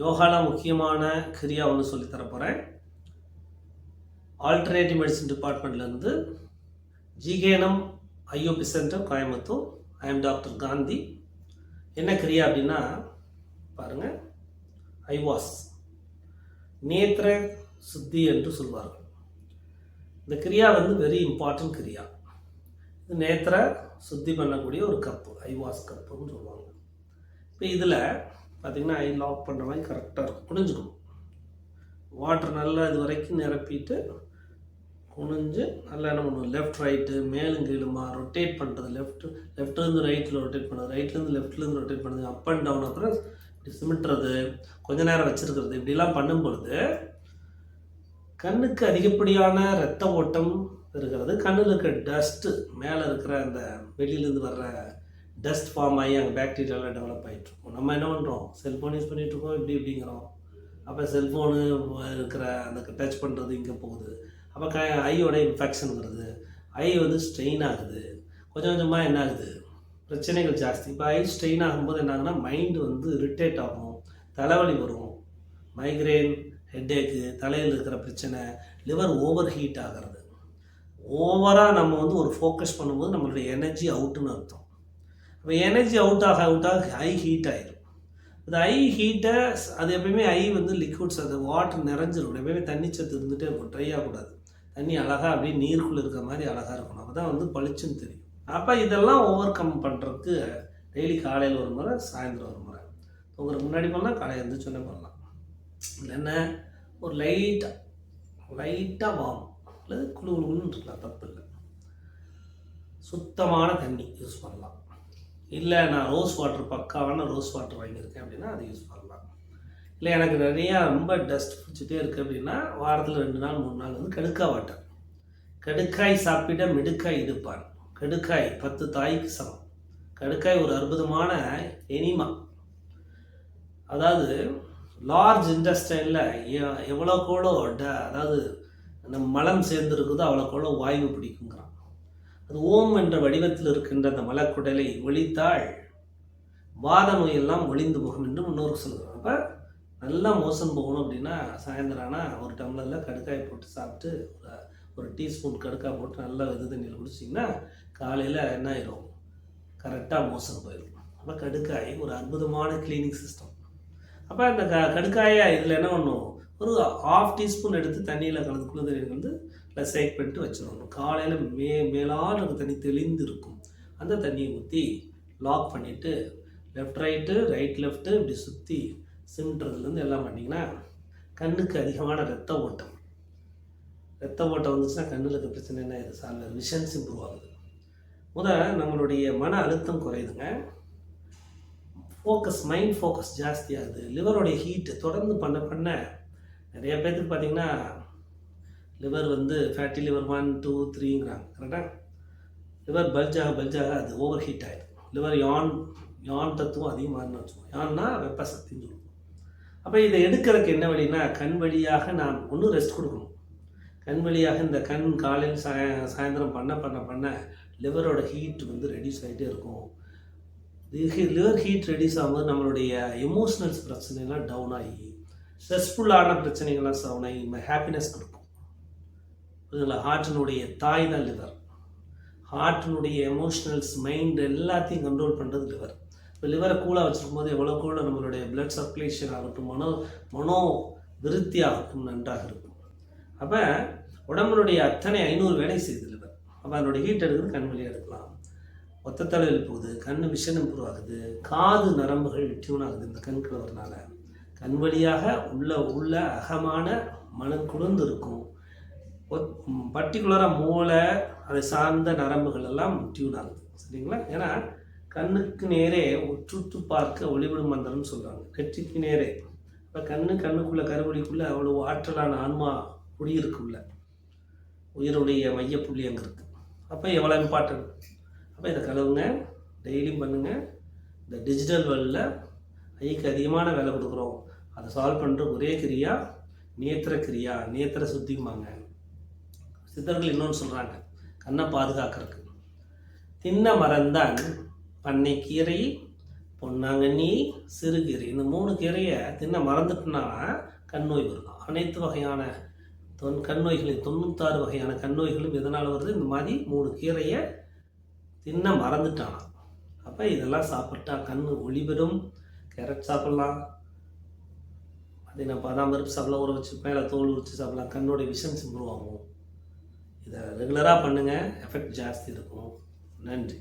யோகாவில் முக்கியமான கிரியா ஒன்று சொல்லி தரப்போகிறேன் ஆல்டர்னேட்டிவ் மெடிசன் டிபார்ட்மெண்ட்லேருந்து ஜிகேனம் IOP centre Coimbatore. I am doctor Gandhi. என்ன கிரியா அப்படின்னா பாருங்கள் ஐவாஸ் நேத்திர சுத்தி என்று சொல்வார்கள். இந்த கிரியா வந்து வெரி இம்பார்ட்டன்ட் கிரியா. இது நேத்திர சுத்தி பண்ணக்கூடிய ஒரு கப்பு ஐவாஸ் கப்புன்னு சொல்லுவாங்க. இப்போ இதில் பார்த்திங்கன்னா ஐ லாக் பண்ணுற மாதிரி கரெக்டாக இருக்கும். குனிஞ்சுக்கணும் வாட்டர் நல்லா இது வரைக்கும் நிரப்பிட்டு குனிஞ்சு நல்லா என்ன பண்ணுவோம் லெஃப்ட் ரைட்டு மேலும் கீழுமா ரொட்டேட் பண்ணுறது லெஃப்ட் லெஃப்ட்லேருந்து ரைட்டில் ரொட்டேட் பண்ணுறது ரைட்லேருந்து லெஃப்ட்லேருந்து ரொட்டேட் பண்ணுறது அப் அண்ட் டவுன் அப்புறம் சிமிட்டுறது கொஞ்ச நேரம் வச்சுருக்கிறது. இப்படிலாம் பண்ணும்பொழுது கண்ணுக்கு அதிகப்படியான ரத்த ஓட்டம் இருக்கிறது. கண்ணில் இருக்கிற டஸ்ட்டு மேலே இருக்கிற அந்த வெளியிலேருந்து வர்ற டஸ்ட் ஃபார்ம் ஆகி அங்கே பேக்டீரியாலாம் டெவலப் ஆகிட்டுருக்கும் நம்ம என்ன பண்ணுறோம் செல்ஃபோன் யூஸ் பண்ணிகிட்ருக்கோம் இப்படி இப்படிங்கிறோம். அப்போ செல்ஃபோனு இருக்கிற அந்த டச் பண்ணுறது இங்கே போகுது. அப்போ க ஐயோட இன்ஃபெக்ஷன் வருது. ஐ வந்து ஸ்ட்ரெயின் ஆகுது. கொஞ்சம் கொஞ்சமாக என்ன ஆகுது? பிரச்சனைகள் ஜாஸ்தி. இப்போ ஐ ஸ்ட்ரெயின் ஆகும்போது என்ன ஆகுனா மைண்டு வந்து இரிட்டேட் ஆகும். தலைவலி வரும். மைக்ரேன் ஹெட்டேக்கு தலையில் இருக்கிற பிரச்சனை லிவர் ஓவர் ஹீட் ஆகிறது ஓவராக நம்ம வந்து ஒரு ஃபோக்கஸ் பண்ணும்போது நம்மளுடைய எனர்ஜி அவுட்டுன்னு அர்த்தம். இப்போ எனர்ஜி அவுட் ஆக அவுட் ஆக ஹை ஹீட் ஆயிடும் அது ஐ ஹீட்டை அது எப்பயுமே ஐ வந்து லிக்விட்ஸ் அது வாட்டர் நிறைஞ்சிருக்கணும் எப்பயுமே தண்ணி சத்து இருந்துகிட்டே இருக்கும். ட்ரை ஆகக்கூடாது தண்ணி அழகாக அப்படியே நீருக்குள்ளே இருக்கிற மாதிரி அழகாக இருக்கணும். அப்போ தான் வந்து பளிச்சுன்னு தெரியும். அப்போ இதெல்லாம் ஓவர் கம் பண்ணுறதுக்கு டெய்லி காலையில் ஒரு முறை சாயந்தரம் ஒரு முறை. உங்களுக்கு முன்னாடி பண்ணலாம் காலையில் இருந்து சொன்னே பண்ணலாம். இல்லைன்னா ஒரு லைட்டாக லைட்டாக வாம் அல்லது குழு குழுன்னு இருக்கலாம் தப்பு இல்லை. சுத்தமான தண்ணி யூஸ் பண்ணலாம். இல்லை நான் ரோஸ் வாட்டர் பக்காவான ரோஸ் வாட்டர் வாங்கியிருக்கேன் அப்படின்னா அதை யூஸ் பண்ணலாம். இல்லை எனக்கு நிறையா ரொம்ப டஸ்ட் பிடிச்சிட்டே இருக்குது அப்படின்னா வாரத்தில் ரெண்டு நாள் மூணு நாள் வந்து கடுக்காய் வாட்டர். கடுக்காய் சாப்பிட மிடுக்காய் இருப்பான் கடுக்காய் பத்து தாய்க்கு சமம். கடுக்காய் ஒரு அற்புதமான எனிமா அதாவது லார்ஜ் இண்டஸ்ட்ரியில் எவ்வளோக்கோளோ ட அதாவது நம்ம மலம் சேர்ந்துருக்குதோ அவ்வளோக்கோளோ வாய்வு பிடிக்குங்கிறான். அது ஓம் என்ற வடிவத்தில் இருக்கின்ற அந்த மலக்குடலை ஒழித்தால் வாத நோயெல்லாம் ஒளிந்து போகும் என்று முன்னோர் சொல்கிறாங்க அப்போ நல்லா மோசம் போகணும் அப்படின்னா சாயந்தரம் ஆனால் ஒரு டம்ளரில் கடுக்காய் போட்டு சாப்பிட்டு ஒரு ஒரு டீஸ்பூன் கடுக்காய் போட்டு நல்லா இது தண்ணியில் குடிச்சிங்கன்னா காலையில் என்ன ஆயிரும்? கரெக்டாக மோசம் போயிடும் அப்போ கடுக்காய் ஒரு அற்புதமான கிளீனிங் சிஸ்டம் அப்போ அந்த க கடுக்காயை இதில் என்ன பண்ணும்? ஒரு ஆஃப் டீஸ்பூன் எடுத்து தண்ணியில் கலந்து குளிர் வந்து சைட் பண்ணிட்டு வச்சிடணும். காலையில் மே மேலால் இருக்க தண்ணி தெளிந்து இருக்கும் அந்த தண்ணியை ஊற்றி லாக் பண்ணிவிட்டு லெஃப்ட் ரைட்டு ரைட் லெஃப்ட்டு இப்படி சுற்றி சிமிட்டுறதுலேருந்து எல்லாம் பண்ணிங்கன்னா கண்ணுக்கு அதிகமான ரத்த ஓட்டம். ரத்த ஓட்டம் வந்துச்சுன்னா கண்ணில் இருக்க பிரச்சனை என்ன இது சார் விஷன்ஸ் இம்ப்ரூவ் ஆகுது. முத நம்மளுடைய மன அழுத்தம் குறையுதுங்க. ஃபோக்கஸ் மைண்ட் ஃபோக்கஸ் ஜாஸ்தியாகுது லிவருடைய லிவரோடைய ஹீட்டு தொடர்ந்து பண்ண பண்ண நிறைய பேர்த்துக்கு பார்த்தீங்கன்னா லிவர் வந்து ஃபேட்டி லிவர் ஒன் டூ த்ரீங்கிறாங்க கரெக்டாக லிவர் பல்ஜாக பல்ஜாக அது ஓவர் ஹீட் ஆகிடும் லிவர் யான் யான் தத்துவம் அதிகமாகனு வச்சுக்கோங்க. யான்னா வெப்ப சக்தின்னு சொல்லுவோம். அப்போ இதை எடுக்கிறதுக்கு என்ன வழின்னா கண் வழியாக நான் ஒன்றும் ரெஸ்ட் கொடுக்கணும். கண் வழியாக இந்த கண் காலையில் சாய சாயந்தரம் பண்ண பண்ண பண்ண லிவரோட ஹீட் வந்து ரெடியூஸ் ஆகிட்டே இருக்கும். லிவர் ஹீட் ரெடியூஸ் ஆகும்போது நம்மளுடைய எமோஷ்னல்ஸ் பிரச்சனைலாம் டவுன் ஆகி ஸ்ட்ரெஸ்ஃபுல்லான பிரச்சனைகள்லாம் சவுன் ஆகி ஹாப்பினஸ் கொடுக்கும். இதில் ஹார்ட்டினுடைய தாய் தான் லிவர் ஹார்ட்டினுடைய எமோஷ்னல்ஸ் மைண்ட் எல்லாத்தையும் கண்ட்ரோல் பண்ணுறது லிவர் இப்போ லிவரை கூலாக வச்சுருக்கும் போது எவ்வளோ கூட நம்மளுடைய பிளட் சர்க்குலேஷன் ஆகட்டும் மனோ மனோ விருத்தி ஆகட்டும் நன்றாக இருக்கும். அப்போ உடம்புடைய அத்தனை ஐநூறு வேலை செய்யுது லிவர் அப்போ அதனுடைய ஹீட் எடுக்கிறது கண் வழியாக எடுக்கலாம். ஒத்த தலையில் போகுது கண் விஷன் இம்ப்ரூவ் ஆகுது காது நரம்புகள் டியூன் ஆகுது இந்த கண் கிழவர்னால கண் வழியாக உள்ள உள்ள அகமான மனம் குளிர்ந்து இருக்கும். பர்டிகுலராக மூளை அதை சார்ந்த நரம்புகள் எல்லாம் டியூன் ஆகுது. சரிங்களா? ஏன்னா கண்ணுக்கு நேரே உற்றுத்து பார்க்க ஒளிவிடும் மந்திரம்னு சொல்கிறாங்க நெற்றிக்கு நேரே. இப்போ கண்ணு கண்ணுக்குள்ளே கருவடிக்குள்ளே அவ்வளோ ஆற்றலான ஆன்மா குடியிருக்குள்ள உயிருடைய மையப்புள்ளி அங்கே இருக்குது அப்போ எவ்வளோ இம்பார்ட்டன்ட் அப்போ இதை கழுவுங்க டெய்லியும் பண்ணுங்கள் இந்த டிஜிட்டல் வேர்ல்டில் ஐக்கு அதிகமான வேலை கொடுக்குறோம். அதை சால்வ் பண்ணுற ஒரே கிரியா நேத்திர கிரியா. நேத்திர சுத்திக்குமாங்க சித்தர்கள் இன்னொன்று சொல்கிறாங்க கண்ணை பாதுகாக்கிறதுக்கு. தின்ன மரந்தான் பண்ணை கீரை பொன்னாங்கண்ணி சிறுகீரை இந்த மூணு கீரையை தின்ன மறந்துட்டுனா கண் நோய் வரும். அனைத்து வகையான தொன் கண் நோய்களின் தொண்ணூத்தாறு வகையான கண் நோய்களும் எதனால் வருது? இந்த மாதிரி மூணு கீரையை தின்ன மறந்துட்டானா. அப்போ இதெல்லாம் சாப்பிட்டா கண் ஒளிபெறும் கேரட் சாப்பிட்லாம். அதே நான் பாதாம் பருப்பு சாப்பிடலாம் ஊற வச்சு மேலே தோல் உரிச்சு சாப்பிடலாம். கண்ணோட விஷன்ஸ் இம்ப்ரூவ் ஆகும் இதை ரெகுலராக பண்ணுங்கள் எஃபெக்ட் ஜாஸ்தி இருக்கும். நன்றி.